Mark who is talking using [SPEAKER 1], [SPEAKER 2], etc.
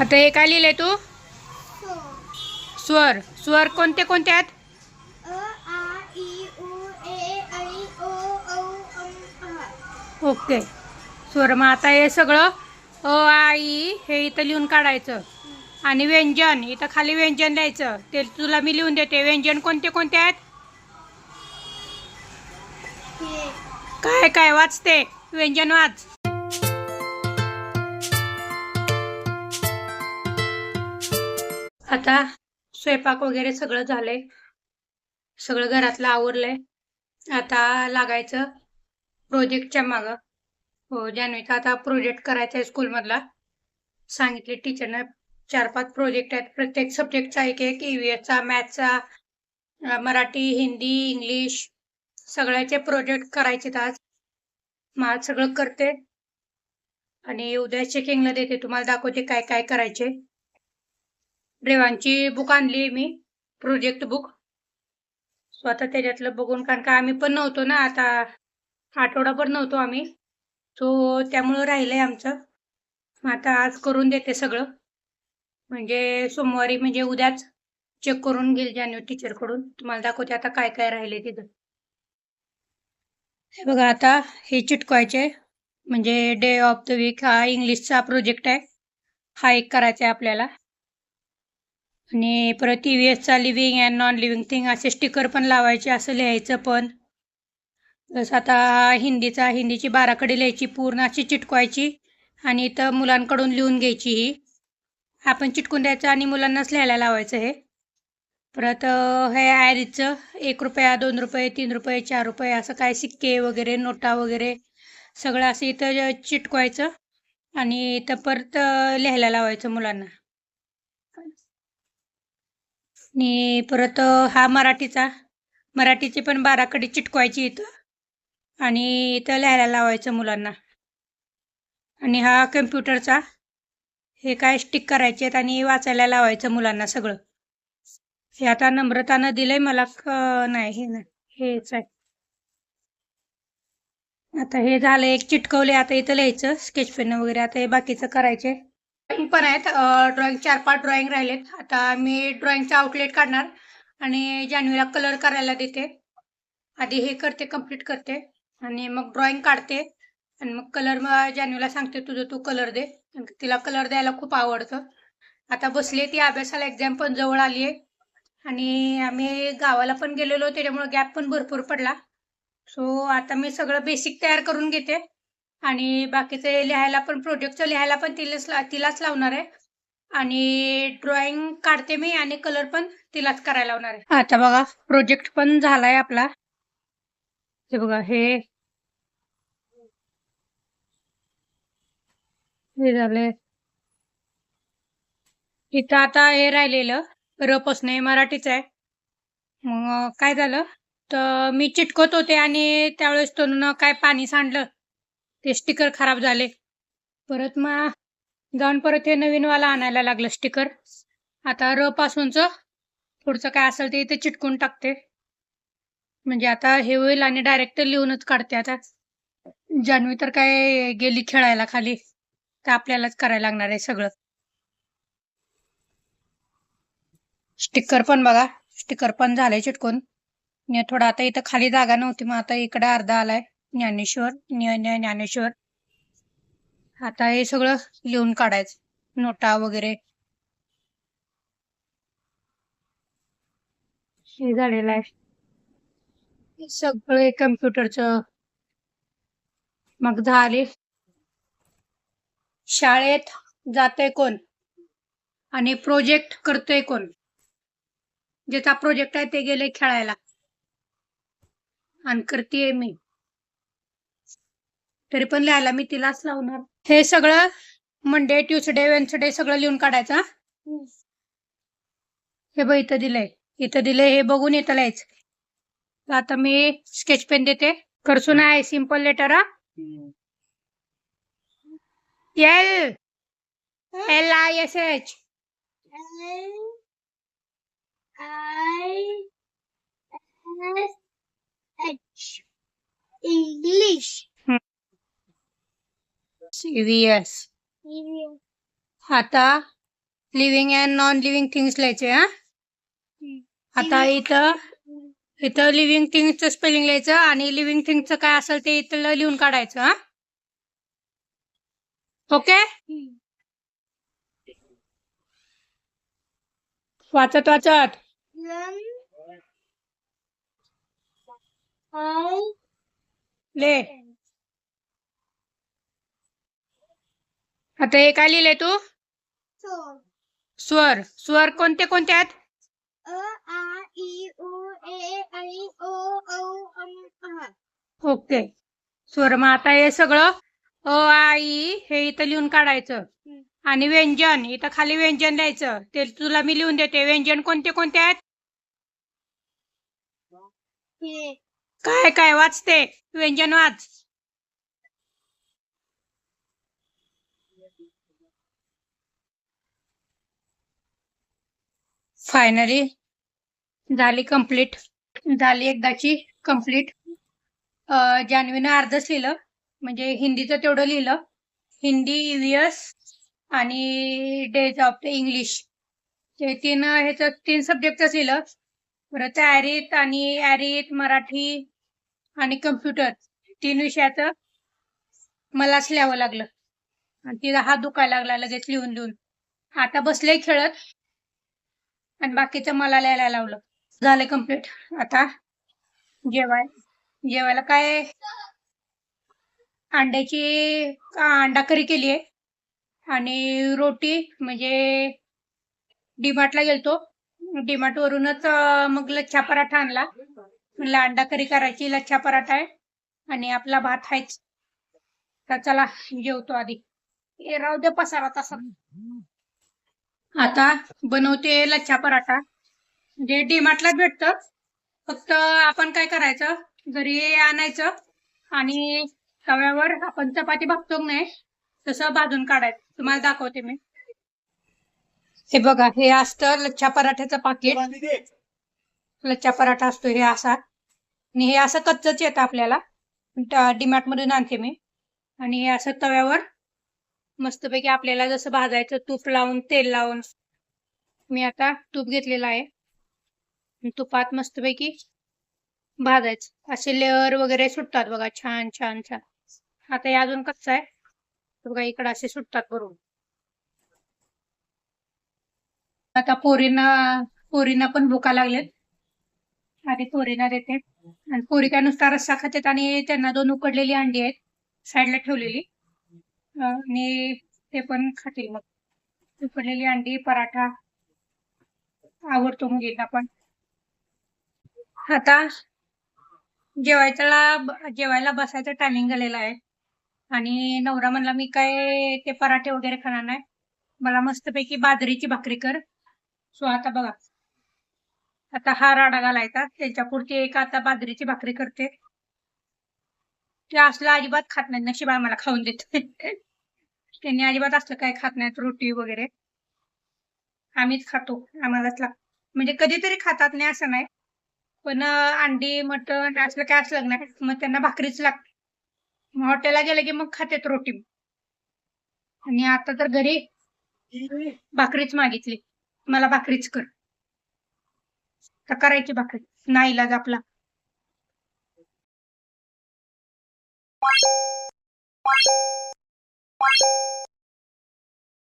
[SPEAKER 1] आता हे काय लिहिलंय तू? स्वर. स्वर कोणते कोणते आहेत? ओके. स्वर. मग आता हे सगळं अ आ ई हे इथं लिहून काढायचं. आणि व्यंजन. इथं खाली व्यंजन द्यायचं ते तुला मी लिहून देते. व्यंजन कोणते कोणते आहेत? काय काय? वाचते व्यंजन वाच. आता स्वयंपाक वगैरे सगळं झालंय. सगळं घरातलं आवरलंय. आता लागायचं प्रोजेक्टच्या मागं. हो जान्हवीचा आता प्रोजेक्ट करायचा आहे स्कूलमधला सांगितले टीचरनं चार पाच प्रोजेक्ट आहेत. प्रत्येक सब्जेक्टचा एक एक ईव्हीएसचा मॅथचा मराठी हिंदी इंग्लिश सगळ्याचे प्रोजेक्ट करायचे आज. मग आज सगळं करते. आणि उद्या चेकिंगला देते. तुम्हाला दाखवते काय काय करायचे. रेवांची बुक आणली मी प्रोजेक्ट बुक स्वतः त्याच्यातलं बघून कारण का आम्ही पण नव्हतो ना आता आठवडा पण नव्हतो आम्ही. सो त्यामुळं राहिलंय आमचं. मग आता आज करून देते सगळं. म्हणजे सोमवारी म्हणजे उद्याच चेक करून घेईल जाणीव टीचरकडून तुम्हाला दाखवते आता काय काय राहिले तिथं. हे बघा आता हे चिटकवायचे. म्हणजे डे ऑफ द वीक हा इंग्लिशचा प्रोजेक्ट आहे. हा एक करायचा आहे आपल्याला. आणि परत E V एसचा living and non living thing असे स्टिकर पण लावायचे असं लिहायचं पण. जसं आता हिंदीचा हिंदीची बाराकडे लिहायची पूर्ण अशी चिटकवायची आणि इथं मुलांकडून लिहून घ्यायची ही. आपण चिटकून द्यायचं आणि मुलांनाच लिहायला लावायचं हे. परत हे आयरीचं एक रुपया दोन रुपये तीन रुपये चार रुपये असं काय सिक्के वगैरे नोटा वगैरे सगळं असं इथं चिटकवायचं. आणि इथं परत लिहायला लावायचं मुलांना. आणि परत हा मराठीचा. मराठीचे पण बाराकडे चिटकवायची इथं. आणि इथं लिहायला लावायचं मुलांना. आणि हा कम्प्युटरचा. हे काय स्टिक करायचे आहेत आणि वाचायला लावायचं मुलांना सगळं. हे आता नम्रतानं दिलंय मला क- नाही हे नाही हेच आहे. आता हे झालं एक चिटकवले आता इथं लिहायचं स्केच पेन वगैरे आता हे बाकीचं करायचे आहे पण आहेत. ड्रॉइंग चार पाच ड्रॉइंग राहिलेत. आता मी ड्रॉइंगचं आउटलेट काढणार आणि जान्हवीला कलर करायला देते. आधी हे करते कंप्लीट करते आणि मग ड्रॉइंग काढते. आणि मग कलर मग जान्हवीला सांगते तुझं तू कलर दे. तिला कलर द्यायला खूप आवडतं. आता बसले ती अभ्यासाला एक्झाम पण जवळ आली आहे आणि आम्ही गावाला पण गेलेलो त्याच्यामुळे गॅप पण भरपूर पडला. सो आता मी सगळं बेसिक तयार करून घेते. आणि बाकीचे लिहायला पण प्रोजेक्टचं लिहायला पण तिलाच ला- तिलाच लावणार आहे. आणि ड्रॉइंग काढते मी आणि कलर पण तिलाच करायला लावणार आहे. आता बघा प्रोजेक्ट पण झालाय आपला. हे बघा हे. हे झाले. इथं आता हे राहिलेलं रपासून हे मराठीच आहे. मग काय झालं? तर मी चिटकत होते आणि त्यावेळेस तो काय पाणी सांडलं. ते स्टिकर खराब झाले. परत मग जाऊन परत हे नवीन वाला आणायला लागलं स्टिकर आता र पासूनच पुढचं काय असेल ते इथे चिटकून टाकते. म्हणजे आता हे होईल आणि डायरेक्ट लिहूनच काढते आता. जान्हवी तर काय गेली खेळायला खाली. तर आपल्यालाच करायला लागणार आहे सगळं. स्टिकर पण बघा. स्टिकर पण झालंय चिटकून. आणि थोडं आता इथं खाली जागा नव्हती मग आता इकडे अर्धा आलाय. ज्ञानेश्वर ज्ञानेश्वर. आता हे सगळं लिहून काढायचं. नोटा वगैरे. हे झालेलं आहे. सगळे कम्प्युटरच मग झाले. शाळेत जाते कोण? आणि प्रोजेक्ट करतोय कोण? ज्याचा प्रोजेक्ट आहे ते गेले खेळायला. आणि करतेय मी. तरी पण लिहायला मी तिलाच लावणार. हे सगळं मंडे ट्युसडे वेन्सडे सगळं लिहून काढायचं हा? हे बघ इथं दिलंय. इथं दिलंय हे बघून इथं लिहायचं. तर आता मी स्केच पेन देते. करसून आहे सिंपल लेटर हा? L L I S H
[SPEAKER 2] English.
[SPEAKER 1] C V S आता living and non living things लिहायचे हा आता इथं इथं लिव्हिंग थिंग्सचं स्पेलिंग लिहायचं आणि लिव्हिंग थिंग्सचं काय असेल ते इथं लिहून काढायचं हा? ओके वाचत वाचत. ले. आता हे काय लिहिलंय तू? स्वर. स्वर. कोणते कोणते आहेत? ओके. स्वर. मग आता हे सगळं अ आ ई हे इथं लिहून काढायचं. आणि व्यंजन. इथं खाली व्यंजन द्यायचं ते तुला मी लिहून देते. व्यंजन कोणते कोणते आहेत? काय काय? वाचते व्यंजन वाच. फायनली झाली कंप्लीट झाली एकदाची कंप्लीट जान्हवीनं अर्धच लिहिलं म्हणजे हिंदीचं तेवढं लिहिलं. हिंदी ईव्हीएस आणि डेज ऑफ द इंग्लिश. ते तीन ह्याचं तीन सब्जेक्टच लिहिलं. परत ॲरित आणि ॲरित मराठी आणि कम्प्युटर तीन विषयाचं मलाच लिहावं लागलं. आणि तिला हात दुखायला लागला लगेच लिहून लिहून आता बसले खेळत. आणि बाकीचं मला लिहायला लावलं. झालं कंप्लीट आता जेवाय. जेवायला काय? अंड्याची अंडा करी केली आहे. आणि रोटी म्हणजे डीमार्टला गेलतो. डीमार्ट वरूनच मग लच्छा पराठा आणला. म्हणलं अंडा करी करायची लच्छा पराठा आहे. आणि आपला भात आहेच. तर चला जेवतो आधी. राहू दे पसारा तसा. आता बनवते लच्छा पराठा. म्हणजे जे डीमार्टलाच भेटतं. फक्त आपण काय करायचं? घरी आणायचं आणि तव्यावर आपण चपाती भागतो की नाही तसं भाजून काढायचं. तुम्हाला दाखवते मी. हे बघा हे असतं लच्छा पराठ्याचं पाकिट. लच्छा पराठा असतो हे असा. आणि हे असं कच्चच येतं आपल्याला. डीमार्ट मधून आणते मी. आणि हे असं तव्यावर मस्तपैकी आपल्याला जसं भाजायचं तूप लावून तेल लावून. मी आता तूप घेतलेलं आहे. तुपात मस्तपैकी भाजायचं. असे लेअर वगैरे सुटतात बघा छान छान छान. आता हे अजून कच्चा आहे. बघा इकडे असे सुटतात बरोबर आता पोरींना पोरींना पण भुका लागलेत. आणि पोरींना देते. आणि पोरी काय नुसता रस्सा खातात आणि त्यांना दोन उकडलेली अंडी आहेत साईडला ठेवलेली. आणि ते पण खातील मग. उकडलेली अंडी पराठा आवडतो मुलींना पण. आता जेवायला जेवायला बसायचं टायमिंग झालेलं आहे. आणि नवरा म्हणला मी काय ते पराठे वगैरे खाणार नाही. मला मस्तपैकी बाजरीची भाकरी कर. सो आता बघा. आता हा राडा घालायचा. त्याच्यापुढची एक आता बाजरीची भाकरी करते. ते असलं अजिबात खात नाही नशिबा मला खाऊन देत त्यांनी अजिबात असलं काय खात नाहीत. रोटी वगैरे. आम्हीच खातो. आम्हालाच लाग म्हणजे कधीतरी खातात नाही असं नाही. पण अंडी मटण असलं काय असलं नाही. मग त्यांना भाकरीच लागते. मग हॉटेलला गेलं की मग खातेत रोटी. आणि आता तर घरी भाकरीच मागितली. मला भाकरीच कर. तर करायची भाकरी. नाही इलाज आपला